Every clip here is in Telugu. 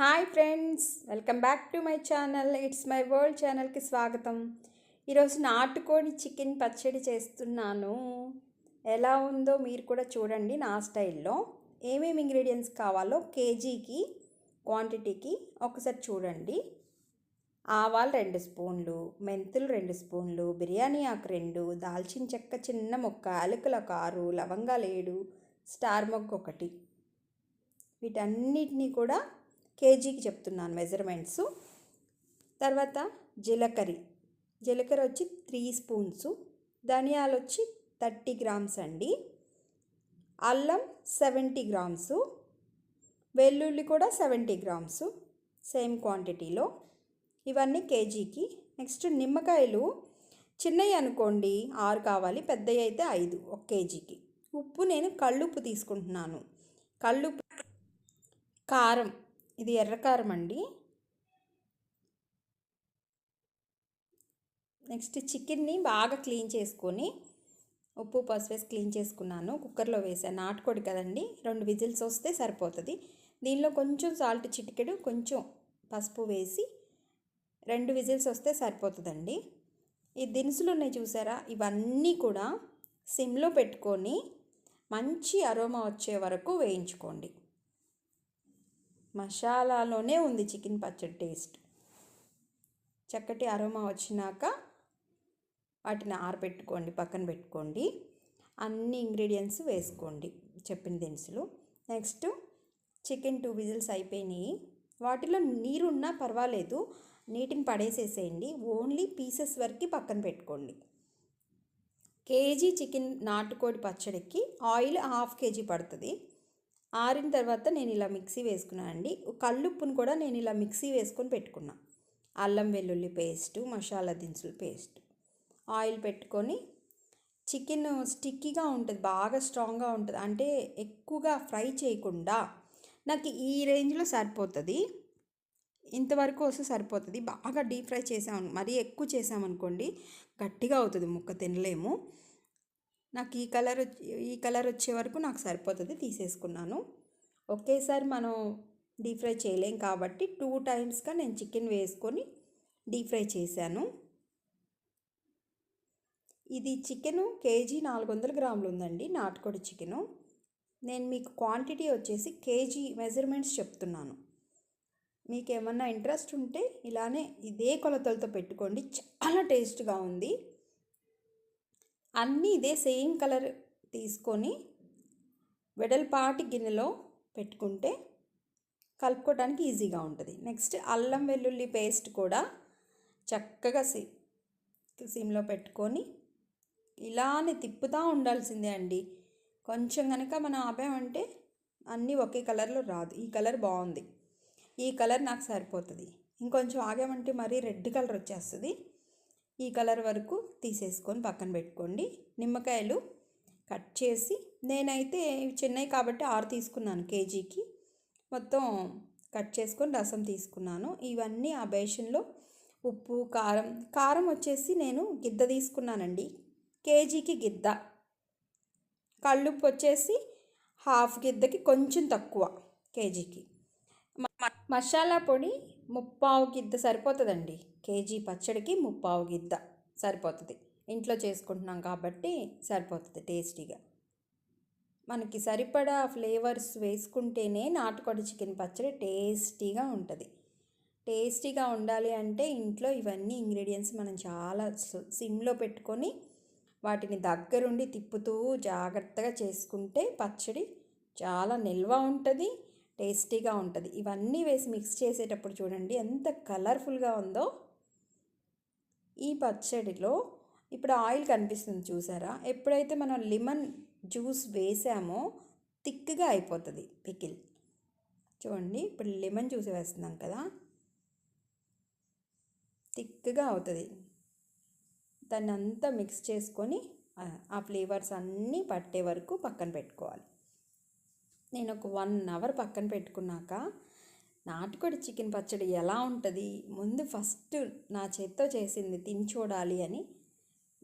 Hi friends welcome back to my channel. It's my world ఛానల్కి స్వాగతం. ఈరోజు నాటుకోడి చికెన్ పచ్చడి చేస్తున్నాను. ఎలా ఉందో మీరు కూడా చూడండి నా స్టైల్లో. ఏమేమి ఇంగ్రీడియంట్స్ కావాలో కేజీకి క్వాంటిటీకి ఒకసారి చూడండి. ఆవాలు రెండు స్పూన్లు మెంతులు రెండు స్పూన్లు బిర్యానీ ఆకు రెండు దాల్చిన చెక్క చిన్న ముక్క అలుకుల కారు లవంగాలు ఏడు స్టార్ మొక్క ఒకటి. వీటన్నిటినీ కూడా కేజీకి చెప్తున్నాను మెజర్మెంట్స్. తర్వాత జీలకర్ర. జీలకర్ర వచ్చి త్రీ స్పూన్స్. ధనియాలు వచ్చి థర్టీ గ్రామ్స్ అండి. అల్లం సెవెంటీ గ్రామ్స్. వెల్లుల్లి కూడా సెవెంటీ గ్రామ్స్. సేమ్ క్వాంటిటీలో. ఇవన్నీ కేజీకి. నెక్స్ట్ నిమ్మకాయలు. చిన్నవి అనుకోండి ఆరు కావాలి పెద్దవి అయితే ఐదు ఒక కేజీకి. ఉప్పు నేను కళ్ళుప్పు తీసుకుంటున్నాను. కళ్ళుప్పు కారం. ఇది ఎర్రకారం అండి. నెక్స్ట్ చికెన్ని బాగా క్లీన్ చేసుకొని ఉప్పు పసుపు వేసి క్లీన్ చేసుకున్నాను. కుక్కర్లో వేసాను. నాటుకోడి కదండి రెండు విజిల్స్ వస్తే సరిపోతుంది. దీనిలో కొంచెం సాల్ట్ చిటికెడు కొంచెం పసుపు వేసి రెండు విజిల్స్ వస్తే సరిపోతుందండి. ఈ దినుసులు ఉన్నాయి చూసారా? ఇవన్నీ కూడా సిమ్లో పెట్టుకొని మంచి అరోమా వచ్చే వరకు వేయించుకోండి. మసాలాలోనే ఉంది చికెన్ పచ్చడి టేస్ట్. చక్కటి అరోమా వచ్చినాక వాటిని ఆరబెట్టుకోండి పక్కన పెట్టుకోండి. అన్ని ఇంగ్రీడియంట్స్ వేసుకోండి చెప్పిన దినుసులు. నెక్స్ట్ చికెన్ టూ విజిల్స్ అయిపోయినాయి. వాటిలో నీరున్నా పర్వాలేదు నీటిని పడేసేసేయండి. ఓన్లీ పీసెస్ వరకు పక్కన పెట్టుకోండి. కేజీ చికెన్ నాటుకోడి పచ్చడికి ఆయిల్ హాఫ్ కేజీ పడుతుంది. ఆరిన తర్వాత నేను ఇలా మిక్సీ వేసుకున్నాను అండి. కల్లుప్పును కూడా నేను ఇలా మిక్సీ వేసుకొని పెట్టుకున్నా. అల్లం వెల్లుల్లి పేస్ట్ మసాలా దినుసులు పేస్ట్. ఆయిల్ పెట్టుకొని చికెన్ స్టిక్కీగా ఉంటుంది బాగా స్ట్రాంగ్గా ఉంటుంది. అంటే ఎక్కువగా ఫ్రై చేయకుండా నాకు ఈ రేంజ్లో సరిపోతుంది. ఇంతవరకు వస్తే సరిపోతుంది. బాగా డీప్ ఫ్రై చేసాం మరీ ఎక్కువ చేసామనుకోండి గట్టిగా అవుతుంది ముక్క తినలేము. నాకు ఈ కలర్ ఈ కలర్ వచ్చే వరకు నాకు సరిపోతుంది తీసేసుకున్నాను. ఒకేసారి మనం డీప్ ఫ్రై చేయలేం కాబట్టి టూ టైమ్స్గా నేను చికెన్ వేసుకొని డీప్ ఫ్రై చేశాను. ఇది చికెను కేజీ నాలుగు వందల గ్రాములు ఉందండి నాటుకోడి చికెను. నేను మీకు క్వాంటిటీ వచ్చేసి కేజీ మెజర్మెంట్స్ చెప్తున్నాను. మీకు ఏమన్నా ఇంట్రెస్ట్ ఉంటే ఇలానే ఇదే కొలతలతో పెట్టుకోండి చాలా టేస్ట్గా ఉంది. అన్నీ ఇదే సేమ్ కలర్ తీసుకొని వెడల్పాటి గిన్నెలో పెట్టుకుంటే కలుపుకోవడానికి ఈజీగా ఉంటుంది. నెక్స్ట్ అల్లం వెల్లుల్లి పేస్ట్ కూడా చక్కగా సి సిమ్లో పెట్టుకొని ఇలానే తిప్పుతూ ఉండాల్సిందే అండి. కొంచెం కనుక మనం ఆపామంటే అన్నీ ఒకే కలర్లో రాదు. ఈ కలర్ బాగుంది. ఈ కలర్ నాకు సరిపోతుంది. ఇంకొంచెం ఆగామంటే మరీ రెడ్ కలర్ వచ్చేస్తుంది. ఈ కలర్ వరకు తీసేసుకొని పక్కన పెట్టుకోండి. నిమ్మకాయలు కట్ చేసి నేనైతే చెన్నై కాబట్టి ఆరు తీసుకున్నాను కేజీకి. మొత్తం కట్ చేసుకొని రసం తీసుకున్నాను. ఇవన్నీ ఆ బేషన్లో ఉప్పు కారం కారం వచ్చేసి నేను గిద్ద తీసుకున్నానండి. కేజీకి గిద్ద. కళ్ళుప్పు వచ్చేసి హాఫ్ గిద్దకి కొంచెం తక్కువ కేజీకి. మసాలా పొడి ముప్పావు గిద్ద సరిపోతుందండి. కేజీ పచ్చడికి ముప్పావు గిద్ద. సరిపోతుంది. ఇంట్లో చేసుకుంటున్నాం కాబట్టి సరిపోతుంది టేస్టీగా. మనకి సరిపడా ఫ్లేవర్స్ వేసుకుంటేనే నాటుకోడి చికెన్ పచ్చడి టేస్టీగా ఉంటుంది. టేస్టీగా ఉండాలి అంటే ఇంట్లో ఇవన్నీ ఇంగ్రీడియంట్స్ మనం చాలా సిమ్లో పెట్టుకొని వాటిని దగ్గరుండి తిప్పుతూ జాగ్రత్తగా చేసుకుంటే పచ్చడి చాలా నిల్వ ఉంటుంది టేస్టీగా ఉంటుంది. ఇవన్నీ వేసి మిక్స్ చేసేటప్పుడు చూడండి ఎంత కలర్ఫుల్గా ఉందో. ఈ పచ్చడిలో ఇప్పుడు ఆయిల్ కనిపిస్తుంది చూసారా? ఎప్పుడైతే మనం లెమన్ జ్యూస్ వేసామో థిక్గా అయిపోతుంది పికిల్. చూడండి ఇప్పుడు లెమన్ జ్యూస్ వేస్తున్నాం కదా. థిక్గా అవుతుంది. దాన్ని అంతా మిక్స్ చేసుకొని ఆ ఫ్లేవర్స్ అన్నీ పట్టే వరకు పక్కన పెట్టుకోవాలి. నేను ఒక వన్ అవర్ పక్కన పెట్టుకున్నాక నాటుకోడి చికెన్ పచ్చడి ఎలా ఉంటుంది? ముందు ఫస్ట్ నా చేత్తో చేసింది తిని చూడాలి అని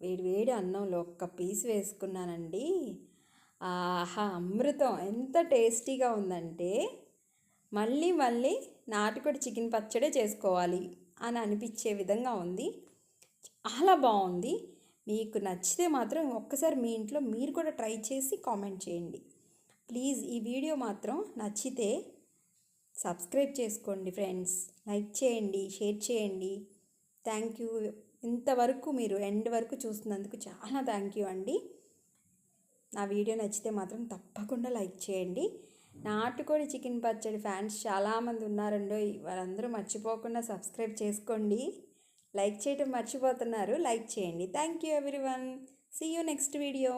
వేడి వేడి అన్నంలో ఒక్క పీస్ వేసుకున్నానండి. ఆహా అమృతం ఎంత టేస్టీగా ఉందంటే మళ్ళీ మళ్ళీ నాటుకోడి చికెన్ పచ్చడే చేసుకోవాలి అని అనిపించే విధంగా ఉంది. చాలా బాగుంది. మీకు నచ్చితే మాత్రం ఒక్కసారి మీ ఇంట్లో మీరు కూడా ట్రై చేసి కామెంట్ చేయండి. ప్లీజ్ ఈ వీడియో మాత్రం నచ్చితే సబ్స్క్రైబ్ చేసుకోండి ఫ్రెండ్స్. లైక్ చేయండి షేర్ చేయండి. Thank you. ఇంతవరకు మీరు ఎండ్ వరకు చూసినందుకు చాలా థ్యాంక్ యూ అండి. నా వీడియో నచ్చితే మాత్రం తప్పకుండా లైక్ చేయండి. నాటుకోడి చికెన్ పచ్చడి ఫ్యాన్స్ చాలామంది ఉన్నారండో. వారందరూ మర్చిపోకుండా సబ్స్క్రైబ్ చేసుకోండి. లైక్ చేయటం మర్చిపోతున్నారు. లైక్ చేయండి. Thank you everyone. See you next video